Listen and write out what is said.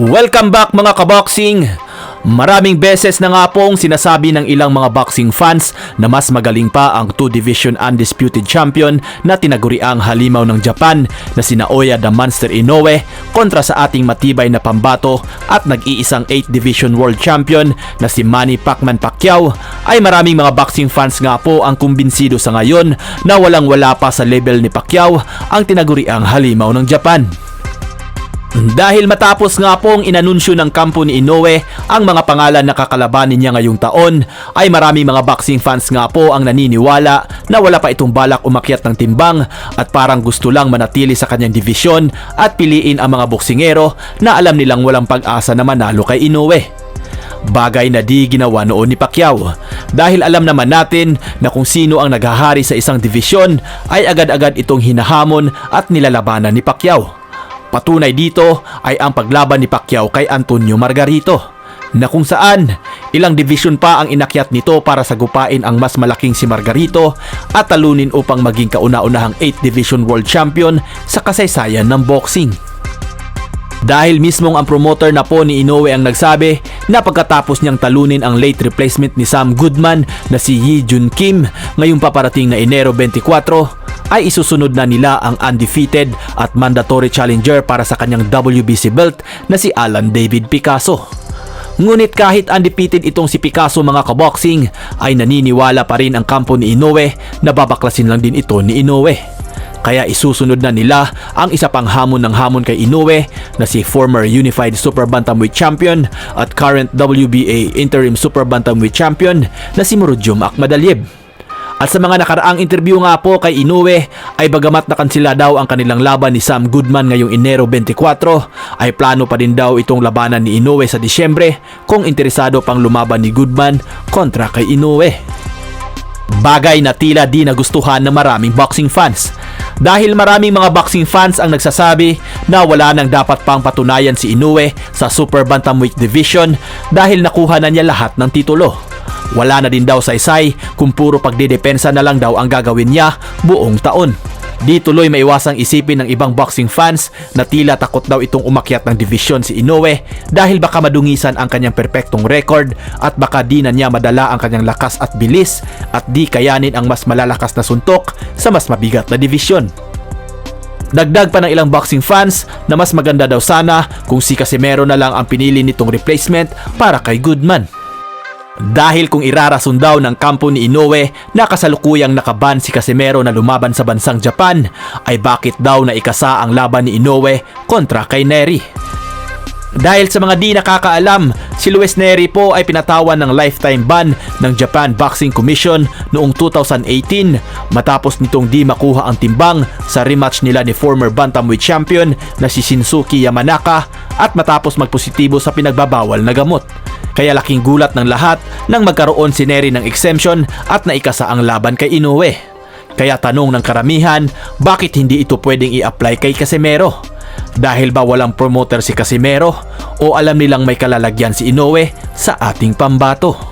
Welcome back mga kaboxing! Maraming beses na nga pong sinasabi ng ilang mga boxing fans na mas magaling pa ang 2-division undisputed champion na tinaguriang halimaw ng Japan na sina Oya the Monster Inoue kontra sa ating matibay na pambato at nag-iisang 8-division world champion na si Manny Pacman Pacquiao ay maraming mga boxing fans nga po ang kumbinsido sa ngayon na walang wala pa sa level ni Pacquiao ang tinaguriang halimaw ng Japan. Dahil matapos nga pong inanunsyo ng kampo ni Inoue ang mga pangalan na kakalabanin niya ngayong taon, ay marami mga boxing fans nga po ang naniniwala na wala pa itong balak umakyat ng timbang at parang gusto lang manatili sa kanyang divisyon at piliin ang mga boksingero na alam nilang walang pag-asa na manalo kay Inoue. Bagay na di ginawa noon ni Pacquiao dahil alam naman natin na kung sino ang naghahari sa isang divisyon ay agad-agad itong hinahamon at nilalabanan ni Pacquiao. Patunay dito ay ang paglaban ni Pacquiao kay Antonio Margarito na kung saan ilang division pa ang inakyat nito para sagupain ang mas malaking si Margarito at talunin upang maging kauna-unahang 8 division world champion sa kasaysayan ng boxing. Dahil mismong ang promoter na po ni Inoue ang nagsabi na pagkatapos niyang talunin ang late replacement ni Sam Goodman na si Yi Jun Kim ngayong paparating na Enero 24 ay isusunod na nila ang undefeated at mandatory challenger para sa kanyang WBC belt na si Alan David Picasso. Ngunit kahit undefeated itong si Picasso mga kaboxing ay naniniwala pa rin ang kampo ni Inoue na babaklasin lang din ito ni Inoue. Kaya isusunod na nila ang isa pang hamon ng hamon kay Inoue na si former Unified Super Bantamweight Champion at current WBA Interim Super Bantamweight Champion na si Murodjom Akmadaliev. At sa mga nakaraang interview nga po kay Inoue ay bagamat nakansila daw ang kanilang laban ni Sam Goodman ngayong Enero 24 ay plano pa din daw itong labanan ni Inoue sa Disyembre kung interesado pang lumaban ni Goodman kontra kay Inoue. Bagay na tila di nagustuhan ng maraming boxing fans. Dahil maraming mga boxing fans ang nagsasabi na wala nang dapat pang patunayan si Inoue sa Super Bantamweight Division dahil nakuha na niya lahat ng titulo. Wala na din daw sa isay kung puro pagdedepensa na lang daw ang gagawin niya buong taon. Di tuloy maiwasang isipin ng ibang boxing fans na tila takot daw itong umakyat ng divisyon si Inoue dahil baka madungisan ang kanyang perpektong record at baka di na niya madala ang kanyang lakas at bilis at di kayanin ang mas malalakas na suntok sa mas mabigat na divisyon. Dagdag pa ng ilang boxing fans na mas maganda daw sana kung si Casimero na lang ang pinili nitong replacement para kay Goodman. Dahil kung irarason daw ng kampo ni Inoue na kasalukuyang nakaban si Casimero na lumaban sa bansang Japan, ay bakit daw na ikasa ang laban ni Inoue kontra kay Neri? Dahil sa mga di nakakaalam, si Luis Neri po ay pinatawan ng lifetime ban ng Japan Boxing Commission noong 2018 matapos nitong di makuha ang timbang sa rematch nila ni former bantamweight champion na si Shinsuke Yamanaka at matapos magpositibo sa pinagbabawal na gamot. Kaya laking gulat ng lahat nang magkaroon si Neri ng exemption at naikasa ang laban kay Inoue. Kaya tanong ng karamihan, bakit hindi ito pwedeng i-apply kay Casimero? Dahil ba walang promoter si Casimero o alam nilang may kalalagyan si Inoue sa ating pambato?